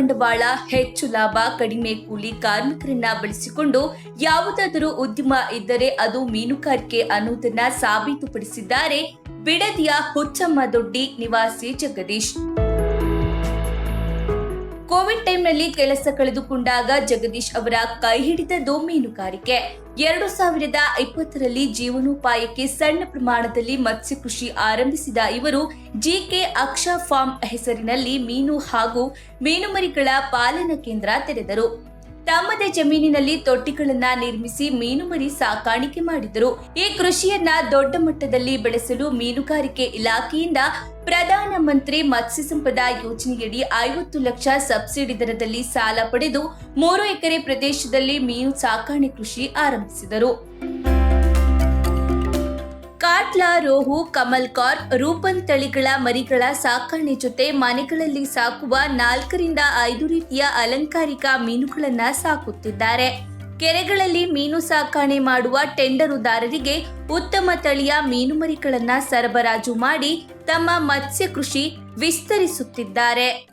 ಬಂಡವಾಳ ಹೆಚ್ಚು ಲಾಭ, ಕಡಿಮೆ ಕೂಲಿ ಕಾರ್ಮಿಕರನ್ನ ಬಳಸಿಕೊಂಡು ಯಾವುದಾದರೂ ಉದ್ಯಮ ಇದ್ದರೆ ಅದು ಮೀನುಗಾರಿಕೆ ಅನ್ನೋದನ್ನ ಸಾಬೀತುಪಡಿಸಿದ್ದಾರೆ. ಬಿಡದಿಯ ಹುಚ್ಚಮ್ಮ ದೊಡ್ಡಿ ನಿವಾಸಿ ಜಗದೀಶ್. ಕೋವಿಡ್ ಟೈಮ್ನಲ್ಲಿ ಕೆಲಸ ಕಳೆದುಕೊಂಡಾಗ ಜಗದೀಶ್ ಅವರ ಕೈ ಹಿಡಿದದ್ದು ಮೀನುಗಾರಿಕೆ ಎರಡು ಸಾವಿರದ ಇಪ್ಪತ್ತರಲ್ಲಿ ಜೀವನೋಪಾಯಕ್ಕೆ ಸಣ್ಣ ಪ್ರಮಾಣದಲ್ಲಿ ಮತ್ಸ್ಯ ಕೃಷಿ ಆರಂಭಿಸಿದ ಇವರು ಜಿಕೆ ಅಕ್ಷ ಫಾರ್ಮ್ ಹೆಸರಿನಲ್ಲಿ ಮೀನು ಹಾಗೂ ಮೀನುಮರಿಗಳ ಪಾಲನಾ ಕೇಂದ್ರ ತೆರೆದರು. ತಮ್ಮದೇ ಜಮೀನಿನಲ್ಲಿ ತೊಟ್ಟಿಗಳನ್ನ ನಿರ್ಮಿಸಿ ಮೀನುಮರಿ ಸಾಕಾಣಿಕೆ ಮಾಡಿದರು. ಈ ಕೃಷಿಯನ್ನ ದೊಡ್ಡ ಮಟ್ಟದಲ್ಲಿ ಬೆಳೆಸಲು ಮೀನುಗಾರಿಕೆ ಇಲಾಖೆಯಿಂದ ಪ್ರಧಾನ ಮಂತ್ರಿ ಮತ್ಸ್ಯ ಸಂಪದ ಯೋಜನೆಯಡಿ ಐವತ್ತು ಲಕ್ಷ ಸಬ್ಸಿಡಿ ದರದಲ್ಲಿ ಸಾಲ ಪಡೆದು ಮೂರು ಎಕರೆ ಪ್ರದೇಶದಲ್ಲಿ ಮೀನು ಸಾಕಾಣೆ ಕೃಷಿ ಆರಂಭಿಸಿದರು. ಕಾಟ್ಲಾ ರೋಹು, ಕಮಲ್ ಕಾರ್, ರೂಪನ್ ತಳಿಗಳ ಮರಿಗಳ ಸಾಕಣೆ ಜೊತೆ ಮನೆಗಳಲ್ಲಿ ಸಾಕುವ ನಾಲ್ಕರಿಂದ ಐದು ರೀತಿಯ ಅಲಂಕಾರಿಕ ಮೀನುಗಳನ್ನ ಸಾಕುತ್ತಿದ್ದಾರೆ. ಕೆರೆಗಳಲ್ಲಿ ಮೀನು ಸಾಕಣೆ ಮಾಡುವ ಟೆಂಡರುದಾರರಿಗೆ ಉತ್ತಮ ತಳಿಯ ಮೀನು ಮರಿಗಳನ್ನು ಸರಬರಾಜು ಮಾಡಿ ತಮ್ಮ ಮತ್ಸ್ಯ ಕೃಷಿ ವಿಸ್ತರಿಸುತ್ತಿದ್ದಾರೆ.